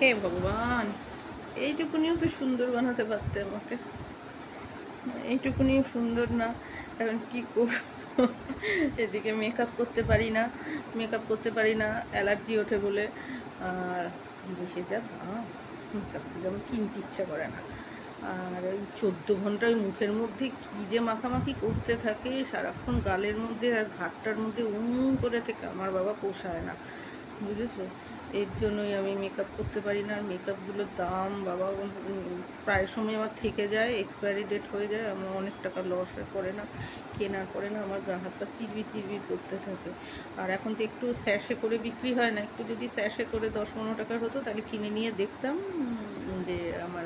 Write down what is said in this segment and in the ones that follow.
হে ভগবান, এইটুকুনিও তো সুন্দর বানাতে পারতে আমাকে। এইটুকুনিও সুন্দর না, এখন কি করব? এদিকে মেকআপ করতে পারি না মেকআপ করতে পারি না অ্যালার্জি ওঠে বলে। আর বেশি যা মেকআপ যেমন কিনতে ইচ্ছা করে না। আর ওই চোদ্দ ঘণ্টা ওই মুখের মধ্যে কী যে মাখামাখি করতে থাকে, সারাক্ষণ গালের মধ্যে আর ঘাটটার মধ্যে উম করে থেকে আমার বাবা পোষায় না। বুঝেছ? এর জন্যই আমি মেকআপ করতে পারি না। আর মেকআপগুলোর দাম, বাবা প্রায় সময় আমার থেকে যায় এক্সপায়ারি ডেট হয়ে যায় আমার অনেক টাকা লস পড়ে না কেনার পরে না, আমার গা হাত পা চিরবি চিরবি করতে থাকে। আর এখন তো একটু স্যাশে করে বিক্রি হয় না, একটু যদি স্যাশে করে দশ পনেরো টাকার হতো, তাহলে কিনে নিয়ে দেখতাম। যে আমার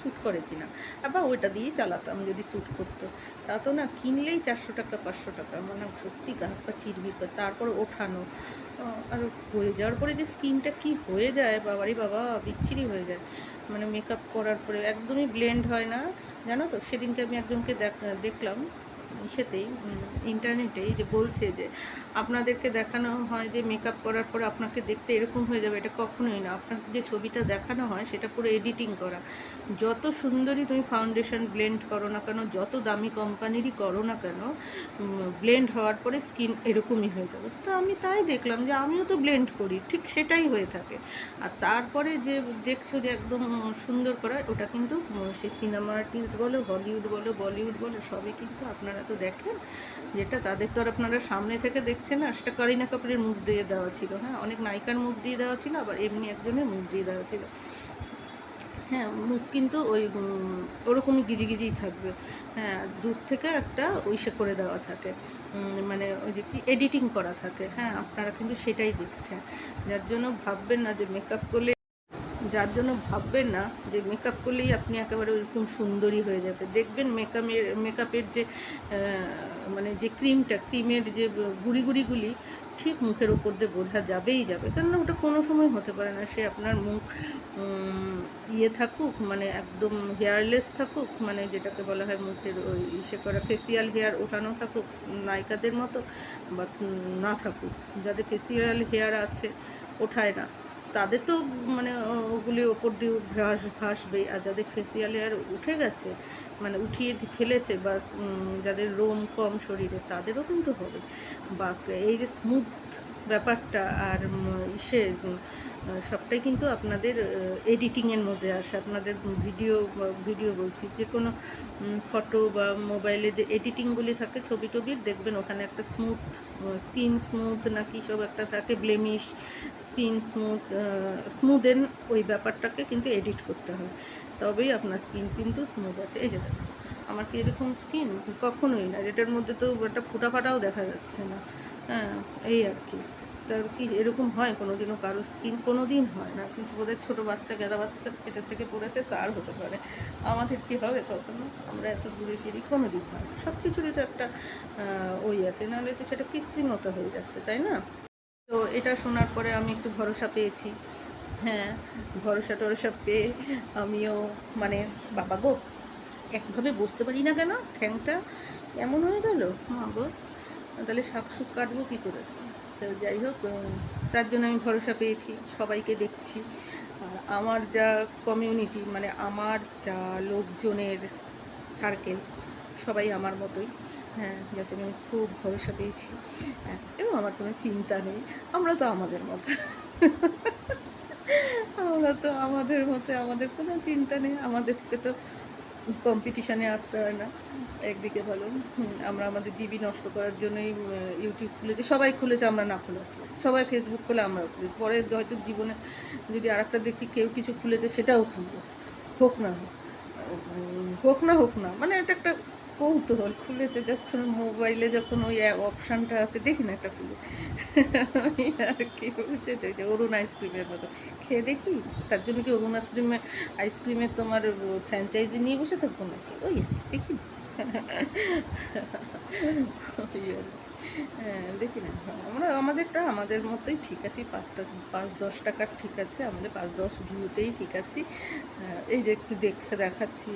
শ্যুট করে কিনা। আবার ওইটা দিয়েই চালাতাম যদি শ্যুট করতো। তা তো না, কিনলেই চারশো টাকা, পাঁচশো টাকা। মানে সত্যি গা হাত পা চিরবি তারপর ওঠানো। আর হয়ে যাওয়ার পরে যে স্কিনটা কি হয়ে যায় বাবারই বাবা, বিচ্ছিরি হয়ে যায়। মানে মেকআপ করার পরে একদমই ব্লেন্ড হয় না। জানো তো, সেদিনকে আমি একজনকে দেখ- দেখলাম। সেতেই ইন্টারনেটেই যে বলছে যে আপনাদেরকে দেখানো হয় যে মেকআপ করার পর আপনাকে দেখতে এরকম হয়ে যাবে, এটা কখনোই না। আপনাকে যে ছবিটা দেখানো হয় সেটা পুরো এডিটিং করা। যত সুন্দরই তুমি ফাউন্ডেশন ব্লেন্ড করো না কেন, যত দামি কোম্পানিরই করো না কেন ব্লেন্ড হওয়ার পরে স্কিন এরকমই হয়ে যাবে। তো আমি তাই দেখলাম যে আমিও তো ব্লেন্ড করি, ঠিক সেটাই হয়ে থাকে। আর তারপরে যে দেখছ যে একদম সুন্দর করা ওটা কিন্তু সে সিনেমা আর্টিস্ট বলো হলিউড বলো বলিউড বলো, সবই কিন্তু আপনারা তো দেখেন, যেটা তাদের তো আর আপনারা সামনে থেকে দেখছেন না, সেটা করিনা কাপুরের মুখ দিয়ে দেওয়া ছিল হ্যাঁ? অনেক নায়িকার মুখ দিয়ে দেওয়া ছিল, আবার এমনি একজনের মুখ দিয়ে দেওয়া ছিল। হ্যাঁ মুখ কিন্তু ওই ওরকমই গিজি গিজিই থাকবে। হ্যাঁ দূর থেকে একটা ওইসে করে দেওয়া থাকে। মানে ওই যে কি এডিটিং করা থাকে। হ্যাঁ আপনারা কিন্তু সেটাই দেখছেন। যার জন্য ভাববেন না যে মেকআপ করলে যার জন্য ভাববেন না যে মেকআপ করলেই আপনি একেবারে ওইরকম সুন্দরী হয়ে যাবে। দেখবেন মেকআপের মেকআপের যে মানে যে ক্রিমটা ক্রিমের যে গুড়ি গুড়িগুলি ঠিক মুখের ওপর দিয়ে বোঝা যাবেই যাবে। কেননা ওটা কোনো সময় হতে পারে না। সে আপনার মুখ ইয়ে থাকুক মানে একদম হেয়ারলেস থাকুক মানে যেটাকে বলা হয় মুখের ওই ইসে করা ফেসিয়াল হেয়ার ওঠানো থাকুক, নায়িকাদের মতো বা না থাকুক। যাদের ফেসিয়াল হেয়ার আছে, ওঠায় না। তাদের তো মানে ওগুলি ওপর দিয়ে ভাস ভাসবে আর যাদের ফেসিয়াল হেয়ার উঠে গেছে মানে উঠিয়ে ফেলেছে বা যাদের রোম কম শরীরে, তাদেরও কিন্তু হবে। বা এই যে স্মুথ ব্যাপারটা আর ইসে সবটাই কিন্তু আপনাদের এডিটিংয়ের মধ্যে আসে। আপনাদের ভিডিও ভিডিও বলছি, যে কোনো ফটো বা মোবাইলে যে এডিটিংগুলি থাকে, ছবি টবির, দেখবেন ওখানে একটা স্মুথ স্কিন স্মুথ না সব একটা থাকে, ব্লেমিশ, স্কিন স্মুথ স্মুদেন ওই ব্যাপারটাকে কিন্তু এডিট করতে হয়। তবেই আপনার স্কিন কিন্তু স্মুথ আছে। এই যে দেখুন, আমার কি এরকম স্কিন কখনোই না। এটার মধ্যে তো একটা ফুটা ফাটাও দেখা যাচ্ছে না। হ্যাঁ এই আর কি। তার কি, এরকম হয় কোনো দিনও কারও স্কিন কোনো দিন হয় না। কিন্তু বোধহয় ছোটো বাচ্চা, গেদা বাচ্চা পেটের থেকে পড়েছে, তার হতে পারে। আমাদের কি হবে কখনো? আমরা এত ঘুরে ফিরি কোনো দিন হয়। সব কিছুরই তো একটা ওই আছে। নাহলে তো সেটা কৃত্রিমতা হয়ে যাচ্ছে, তাই না? তো এটা শোনার পরে আমি একটু ভরসা পেয়েছি। হ্যাঁ ভরসা টরসা পেয়ে আমিও মানে বাবা গো, একভাবে বসতে পারি না কেন ঠ্যাংটা এমন হয়ে গেল? মা গো, তাহলে শাক শুক কাটবো কী করে? তো যাই হোক তার জন্য আমি ভরসা পেয়েছি, সবাইকে দেখছি। আর আমার যা কমিউনিটি মানে আমার যা লোকজনের সার্কেল সবাই আমার মতোই হ্যাঁ যার জন্য আমি খুব ভরসা পেয়েছি। এবং আমার কোনো চিন্তা নেই, আমরা তো আমাদের মতো। আমরা তো আমাদের মতে আমাদের কোনো চিন্তা নেই আমাদেরকে তো কম্পিটিশানে আসতে হয় না। একদিকে ভালো আমরা আমাদের জিবি নষ্ট করার জন্যই ইউটিউব খুলেছি, সবাই খুলেছে, আমরা না খুলে সবাই ফেসবুক খুলে আমরা খুলেছি। পরে হয়তো জীবনে যদি আর একটা দেখি কেউ কিছু খুলেছে, সেটাও খুলবো। হোক না হোক। হোক না হোক না মানে এটা একটা কৌতূহল খুলেছে যখন মোবাইলে যখন ওই অপশানটা আছে দেখি না একটা খুলে। আর কি বুঝতে যে অরুণ আইসক্রিমের মতো। খেয়ে দেখি তার জন্য কি অরুণ আইসক্রিমে আইসক্রিমের তোমার ফ্র্যাঞ্চাইজি নিয়ে বসে থাকব নাকি? ওই দেখি। হ্যাঁ দেখি না। আমরা আমাদেরটা আমাদের মতোই ঠিক আছি। পাঁচটা পাঁচ দশ টাকার ঠিক আছে। আমাদের পাঁচ দশ ভিউতেই ঠিক আছি। হ্যাঁ, এই যে একটু দেখে দেখাচ্ছি।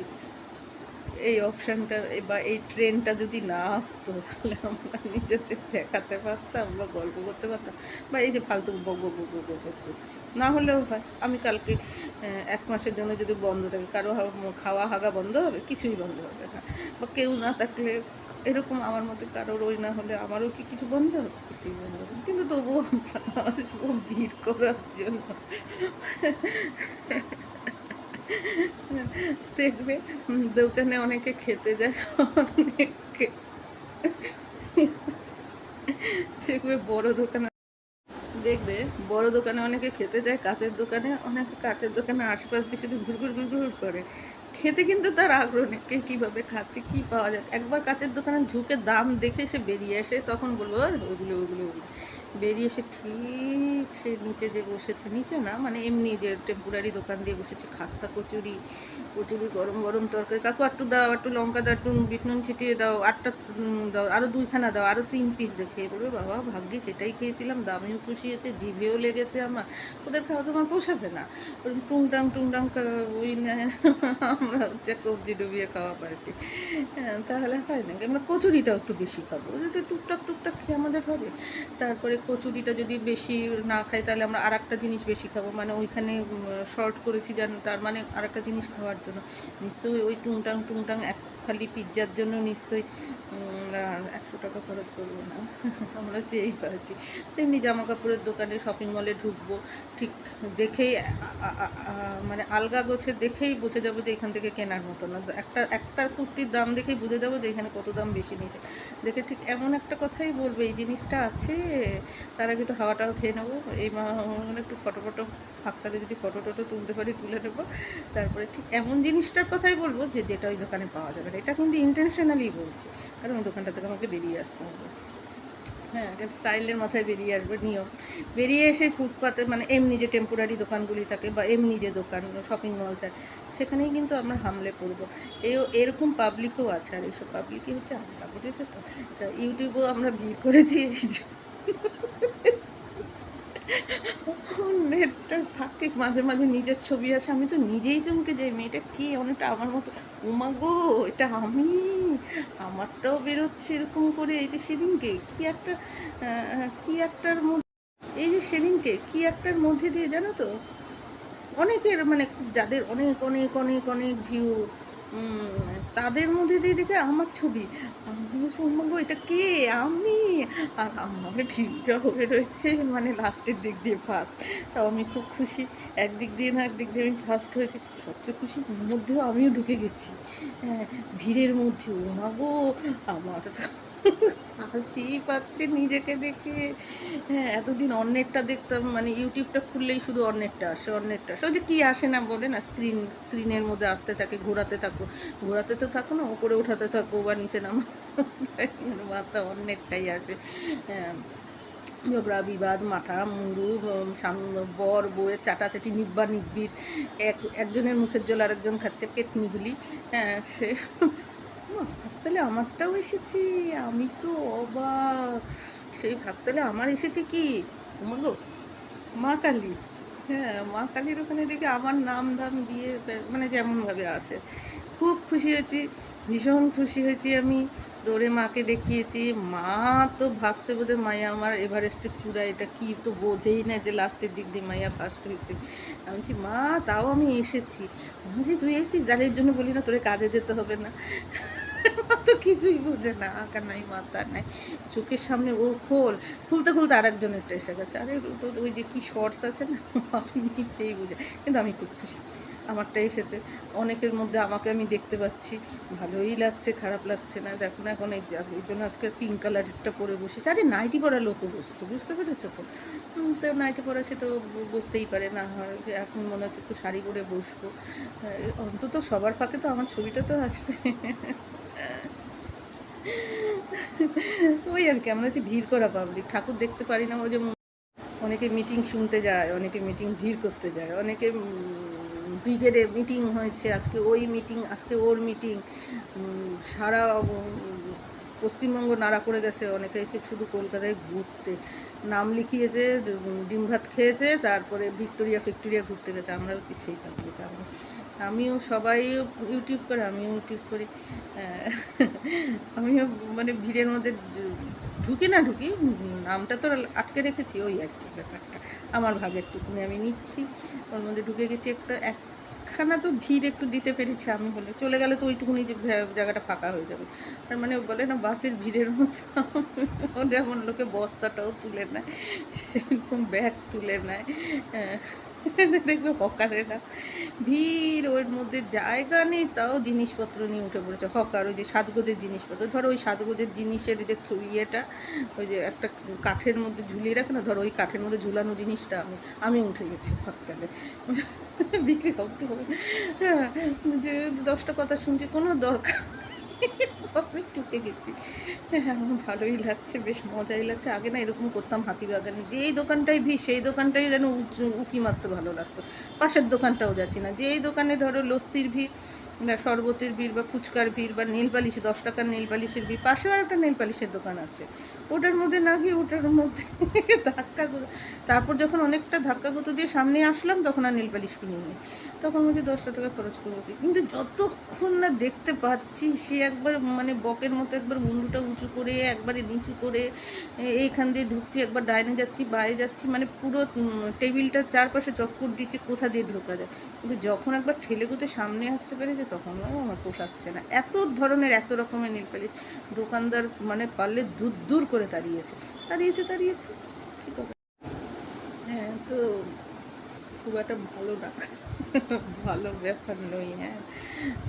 এই অপশানটা বা এই ট্রেনটা যদি না আসতো, তাহলে আমরা নিজেদের দেখাতে পারতাম বা গল্প করতে পারতাম। বা এই যে ফালতু বক বক বক করছি। না হলেও হয়। আমি কালকে এক মাসের জন্য যদি বন্ধ থাকে, কারও খাওয়া হাগা বন্ধ হবে? কিছুই বন্ধ হবে না। বা কেউ না থাকলে এরকম আমার মতো কারোর ওই না হলে আমারও কি কিছু বন্ধ হবে? কিছুই বন্ধ হবে কিন্তু তবুও আমরা ভিড় করার জন্য দেখবে দোকানে অনেকে খেতে যায় অনেকে। দেখবে বড় দোকানে দেখবে বড় দোকানে অনেকে খেতে যায় কাঁচের দোকানে অনেকে কাঁচের দোকানে আশপাশ দিয়ে শুধু ঘুর ঘুর ঘুর ঘুর করে। খেতে কিন্তু তার আগ্রহ নেই কে কীভাবে খাচ্ছে কী পাওয়া যায়। একবার কাঁচের দোকানে ঢুকে দাম দেখে সে বেরিয়ে আসে তখন বলব "আর, ওগুলো ওগুলো ওগুলো। বেরিয়ে এসে ঠিক সে নিচে যে বসেছে, নিচে না মানে এমনি যে টেম্পোরারি দোকান দিয়ে বসেছে, খাস্তা কচুরি কচুরি, গরম গরম তরকারি। কাকু একটু দাও একটু লঙ্কা দাও একটু বিট নুন ছিটিয়ে দাও, আটটা দাও আরও দুইখানা দাও আরও তিন পিস দেখে বলবে, বাবা, ভাগ্যে সেটাই খেয়েছিলাম, দামেও পুষিয়েছে জিভেও লেগেছে আমার। ওদের খাওয়া তোমার পোষাবে না। টুংটাং টুংটাং ওই না- আমরা হচ্ছে কবজি ডুবিয়ে খাওয়া পার্টি। হ্যাঁ তাহলে হয় না, আমরা কচুরিটাও একটু বেশি খাব। একটু টুকটাক টুকটাক খেয়ে আমাদের হবে। তারপরে কচুরিটা যদি বেশি না খাই, তাহলে আমরা আর একটা জিনিস বেশি খাব। মানে ওইখানে শর্ট করেছি যেন তার মানে আর একটা জিনিস খাওয়ার জন্য। নিশ্চয়ই ওই টুংটাং টুংটাং এক খালি পিৎজার জন্য নিশ্চয়ই একশো টাকা খরচ করব না। আমরা হচ্ছে এই পার্টি তেমনি জামা কাপড়ের দোকানে শপিং মলে ঢুকবো। ঠিক দেখেই মানে আলগা গোছে দেখেই বুঝে যাব যে এখান থেকে কেনার মতো না। একটা একটা কুর্তির দাম দেখেই বুঝে যাব যে এখানে কত দাম বেশি নিয়েছে। দেখে ঠিক এমন একটা কথাই বলবে, এই জিনিসটা আছে তার আগে একটু হাওয়াটাও খেয়ে নেব। এই মানে একটু ফটো ফটো হাতটাকে যদি ফটো টটো তুলতে পারি, তুলে নেব। তারপরে ঠিক এমন জিনিসটার কথাই বলব যে, যেটা ওই দোকানে পাওয়া যাবে না। এটা কিন্তু ইন্টেনশনালি বলছি। কারণ ওই দোকানটা থেকে আমাকে বেরিয়ে আসতে হবে। হ্যাঁ এটা স্টাইলের মাথায় বেরিয়ে আসবে নিয়ম। বেরিয়ে এসে ফুটপাতে মানে এমনি যে টেম্পোরারি দোকানগুলি থাকে বা এমনি যে দোকান শপিং মল চায় সেখানেই কিন্তু আমরা হামলে পড়ব। এই এরকম পাবলিকও আছে। আর এইসব পাবলিকই হচ্ছে আমরা বুঝেছ তো? তা ইউটিউবেও আমরা ভিড় করেছি, এই জন্য। নেটটা থাকে? মাঝে মাঝে নিজের ছবি আছে আমি তো নিজেই চমকে যাই। মেয়েটা কি? অনেকটা আমার মতো। উমা গো, এটা আমি? আমারটাও বেরোচ্ছে এরকম করে। এই যে সেদিনকে, কি একটা কি একটার মধ্যে, এই যে সেদিনকে, কি একটার মধ্যে দিয়ে জানো তো? অনেকের মানে যাদের অনেক অনেক অনেক অনেক ভিউ তাদের মধ্যে দিয়ে দেখে আমার ছবি। আমি এটা কে? আমি? আর আমার ভিড়টা হয়ে রয়েছে মানে লাস্টের দিক দিয়ে ফার্স্ট তাও আমি খুব খুশি। একদিক দিয়ে না একদিক দিয়ে আমি ফার্স্ট হয়েছি। সবচেয়ে খুশি মধ্যেও আমিও ঢুকে গেছি। হ্যাঁ ভিড়ের মধ্যে ও মাগো আমার তো হাসিই পাচ্ছে নিজেকে দেখে। হ্যাঁ এতদিন অন্যেরটা দেখতাম মানে ইউটিউবটা খুললেই শুধু অন্যেরটা আসে অন্যেরটা আসে। যে কী আসে না বলে না, স্ক্রিন, স্ক্রিনের মধ্যে আসতে থাকে, ঘোরাতে থাকো। ঘোরাতে তো থাকো না ওপরে উঠাতে থাকো বা নিচে নামাতে মাথা অন্যেরটাই আসে। হ্যাঁ ঝগড়া, বিবাদ, মাথা সাম- বর, বউয়ের চাটাচাটি, নিব্বা নিব্বির এক, একজনের মুখের জল আরেকজন খাচ্ছে, পেতনিগুলি। হ্যাঁ সে ভাবতালে আমারটাও এসেছে, আমি তো অবাক। সেই ভাবতালে আমার এসেছে কি? গো, মা কালী। হ্যাঁ মা কালীর ওখানে দেখে আমার নাম দাম দিয়ে মানে যেমনভাবে আসে। খুব খুশি হয়েছি, ভীষণ খুশি হয়েছি আমি। দৌড়ে মাকে দেখিয়েছি, মা তো ভাবছে বোধহয় মায়া আমার এভারেস্টের চূড়া এটা কি তো বোঝেই না যে লাস্টের দিক দিয়ে মাইয়া ফার্স্ট হয়েছে আমি বলছি, মা, তাও আমি এসেছি। বলছি, তুই এসেছিস? যার জন্য বলি না, তোরে কাজে যেতে হবে না। তো কিছুই বোঝে না, আঁকা নাই, মাথা নাই, চোখের সামনে ও খোল, খুলতে খুলতে আরেকজনেরটা এসে গেছে। আরে ওই যে কি শর্টস আছে না, আপনি নিজেই বুঝে, কিন্তু আমি খুব খুশি। আমারটা এসেছে। অনেকের মধ্যে আমাকে আমি দেখতে পাচ্ছি। ভালোই লাগছে, খারাপ লাগছে না। দেখো না এখন এই জন্য আজকে পিঙ্ক কালারেরটা পরে বসেছি। আরে নাইটি পরা লোকও বসছে, বুঝতে পেরেছ তো? তো নাইটি পরা সে তো বসতেই পারে, না হয় এখন মনে হচ্ছে একটু শাড়ি পরে বসবো। অন্তত সবার ফাঁকে তো আমার ছবিটা তো আসবে। ওই আর কি, আমরা হচ্ছে ভিড় করা পাবলিক ঠাকুর দেখতে পারি না ওই যে অনেকে মিটিং শুনতে যায়, অনেকে মিটিং ভিড় করতে যায়, অনেকে ব্রিগেডে মিটিং হয়েছে, আজকে ওই মিটিং আজকে ওর মিটিং সারা পশ্চিমবঙ্গ নাড়া করে গেছে, অনেকে এসে শুধু কলকাতায় ঘুরতে। নাম লিখিয়েছে ডিম ভাত খেয়েছে, তারপরে ভিক্টোরিয়া ফিক্টোরিয়া ঘুরতে গেছে, আমরা হচ্ছে সেই পাবলিক আমরা আমিও সবাই ইউটিউব করে আমিও ইউটিউব করি আমিও মানে ভিড়ের মধ্যে ঢুকি না ঢুকি নামটা তো আটকে রেখেছি ওই আর কি ব্যাপারটা। আমার ভাগেরটুকুনি আমি নিচ্ছি ওর মধ্যে ঢুকে গেছি একটা একখানা তো ভিড় একটু দিতে পেরেছি আমি বলে চলে গেলে তো ওইটুকুনি যে জায়গাটা ফাঁকা হয়ে যাবে। আর মানে বলে না বাসের ভিড়ের মধ্যে যেমন লোকে বস্তাটাও তুলে নেয় সেরকম ব্যাগ তুলে নেয় আহ, দেখবে হকারেরা। ভিড়, ওর মধ্যে জায়গা নেই, তাও জিনিসপত্র নিয়ে উঠে পড়েছে। হকার ওই যে সাজগোজের জিনিসপত্র, ধরো ওই সাজগোজের জিনিসের যে ইয়েটা ওই যে একটা কাঠের মধ্যে ঝুলিয়ে রাখে না, ধরো ওই কাঠের মধ্যে ঝুলানো জিনিসটা আমি আমি উঠে গেছি হরতালে। বিক্রি হবে। হ্যাঁ যে দশটা কথা শুনছি, কোনো দরকার। আমি টুকে গেছি। হ্যাঁ আমার ভালোই লাগছে, বেশ মজাই লাগছে। আগে না এরকম করতাম হাতি বাগানে যেই দোকানটাই ভি, সেই দোকানটাই যেন উঁকি মারতে ভালো লাগতো। পাশের দোকানটাও যাচ্ছি না। যেই দোকানে ধরো লস্যির ভিড় শরবতের ভিড় বা ফুচকার ভিড় বা নেল পালিশ দশ টাকার নেল পালিশের ভিড় পাশেও আর একটা নেল পালিশের দোকান আছে। ওটার মধ্যে না গিয়ে ওটার মধ্যে ধাক্কা তারপর যখন অনেকটা ধাক্কা গুঁতো দিয়ে সামনে আসলাম, তখন আর নেল পালিশ কিনে নিই তখন বলছি, দশটা টাকা খরচ করব কিন্তু যতক্ষণ না দেখতে পাচ্ছি, সে একবার মানে বকের মতো একবার মুন্ডুটা উঁচু করে, একবারে নিচু করে এইখান দিয়ে ঢুকছি, একবার ডাইনে যাচ্ছি, বাইরে যাচ্ছি মানে পুরো টেবিলটার চারপাশে চক্কর দিচ্ছি, কোথা দিয়ে ঢোকা যায়? কিন্তু যখন একবার ঠেলে সামনে আসতে পেরেছে, তখন আমার পোষাচ্ছে না। এত ধরনের, এত রকমের নীল পালিশ দোকানদার মানে পারলে দূর দূর করে তাড়িয়েছে। তাড়িয়েছে তাড়িয়েছে। ঠিক আছে হ্যাঁ তো খুব একটা ভালো না। ভালো ব্যাপার নই হ্যাঁ।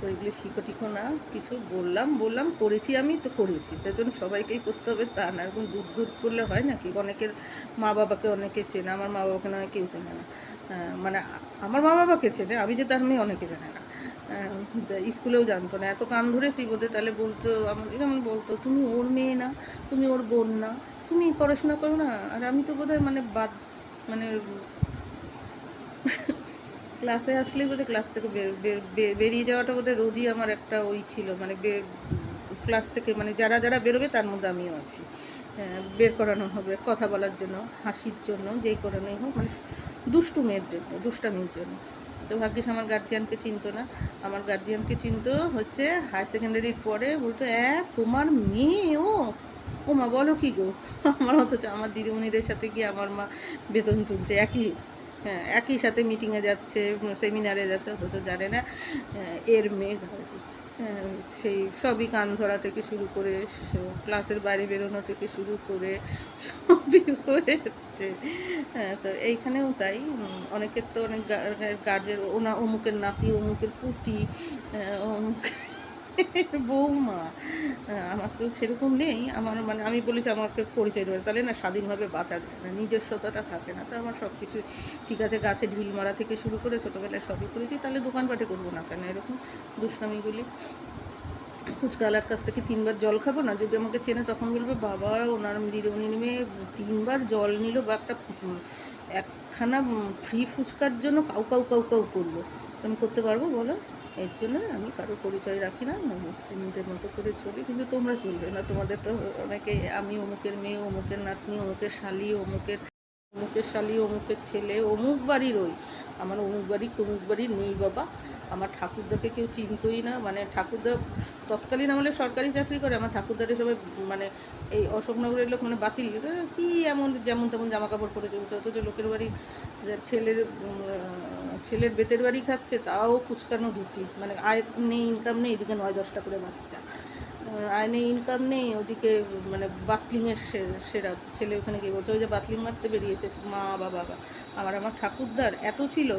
তো এগুলো শিখো টিখো না, কিছু বললাম বললাম, করেছি আমি, তো করেছি। তাই জন্য সবাইকেই করতে হবে, তা না, এরকম দূর দূর করলে হয় নাকি অনেকের মা বাবাকে অনেকে চেনে, আমার মা বাবাকে না, কেউ চেনে না। মানে আমার মা বাবাকে চেনে? আমি যে তার মেয়ে অনেকে জানে না। স্কুলেও জানতো না। এত কান ধরেছি বোধহয় তাহলে বলতো আমাদের যেমন বলতো, তুমি ওর মেয়ে না, তুমি ওর বোন না, তুমি পড়াশোনা করো না, আর আমি তো বোধহয় মানে বাদ মানে ক্লাসে আসলেই বোধহয় ক্লাস থেকে বেরিয়ে যাওয়াটা বোধহয় রোজই আমার একটা ওই ছিল। মানে ক্লাস থেকে মানে যারা যারা বেরোবে তার মধ্যে আমিও আছি। বের করানো হবে, কথা বলার জন্য, হাসির জন্য, যেই করানোই হোক মানে দুষ্টু মেয়ের জন্য দুষ্টামির জন্য। তো ভাগ্যিস আমার গার্জিয়ানকে চিনতো না। আমার গার্জিয়ানকে চিনতো হচ্ছে হায়ার সেকেন্ডারির পরে বলতো অ্যাঁ তোমার মেয়ে ও ও মা বলো কি গো? আমার অথচ আমার দিদিমণিদের সাথে গিয়ে আমার মা বেতন তুলছে একই হ্যাঁ একই সাথে মিটিংয়ে যাচ্ছে সেমিনারে যাচ্ছে অথচ জানে না এর মেয়ে হ্যাঁ, সেই সবই কান ধরা থেকে শুরু করে ক্লাসের বাইরে বেরোনো থেকে শুরু করে সবই হয়েছে। হ্যাঁ তো এইখানেও তাই। অনেকের তো অনেক গার্জের ওনা, অমুকের নাতি, অমুকের পুটি অমুকের অমুক বৌমা। আমার তো সেরকম নেই। আমার মানে আমি বলেছি আমাকে পরিচয় দেবে। তাহলে না স্বাধীনভাবে বাঁচা যায় না নিজস্বতাটা থাকে না। তো আমার সব কিছু ঠিক আছে, গাছে ঢিল মারা থেকে শুরু করে ছোটোবেলায় সবই করেছি। তাহলে দোকানপাটে করব না কেন? এরকম দুষ্টামিগুলি ফুচকাওয়ালার কাছ থেকে তিনবার জল খাব না? যদি আমাকে চেনে তখন বলবে, বাবা, ওনার দিদিমণি মেয়ে তিনবার জল নিল বা একটা একখানা ফ্রি ফুচকার জন্য কাউ কাউ কাউ কাউ করল। আমি করতে পারব বলো? এর জন্য আমি কারও পরিচয় রাখি না নিজের মতো করে চলি, কিন্তু তোমরা চলবে না। তোমাদের তো অনেকে, আমি অমুকের মেয়ে, অমুকের নাতনি, অমুকের শালি, অমুকের অমুকের শালি, অমুকের ছেলে, অমুক বাড়ির ওই। আমার অমুক বাড়ি, তমুক বাড়ি নেই বাবা। আমার ঠাকুরদাকে কেউ চিনতই না মানে ঠাকুরদা তৎকালীন আমলে সরকারি চাকরি করে, আমার ঠাকুরদারে সবাই মানে এই অশোকনগরের লোক মানে বাতিল কি এমন, যেমন তেমন জামা কাপড় পরে চলছে, অথচ লোকের বাড়ি ছেলের ছেলের বেতের বাড়ি খাচ্ছে, তাও কুচকানো ধুতি মানে আয় নেই ইনকাম নেই, এদিকে নয় দশটা করে বাচ্চা। আয় নেই ইনকাম নেই, ওদিকে মানে বাতলিংয়ের সেরা ছেলে ওখানে গিয়ে বলছে, ওই যে বাতলিং মারতে বেরিয়েছে মা বাবা। আমার আমার ঠাকুরদার এত ছিল,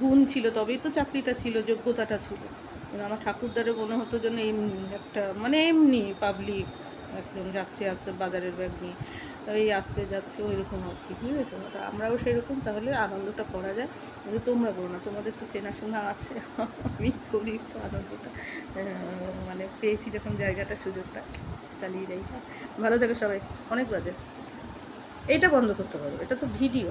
গুণ ছিল, তবেই তো চাকরিটা ছিল, যোগ্যতাটা ছিল। কিন্তু আমার ঠাকুরদারে মনে হতো যেন এমনি একটা মানে এমনি পাবলিক একজন যাচ্ছে, আসছে বাজারের ব্যাগ নিয়ে। এই আসছে, যাচ্ছে ওই রকম আর কি, বুঝেছ? তা আমরাও সেরকম, তাহলে আনন্দটা করা যায়। কিন্তু তোমরা করো না, তোমাদের তো চেনাশোনা আছে। আমি করি আনন্দটা। মানে পেয়েছি যখন জায়গাটা, সুযোগটা, চালিয়ে যাই। ভালো থাকো সবাই, অনেক বাজে। এটা বন্ধ করতে পারো, এটা তো ভিডিও।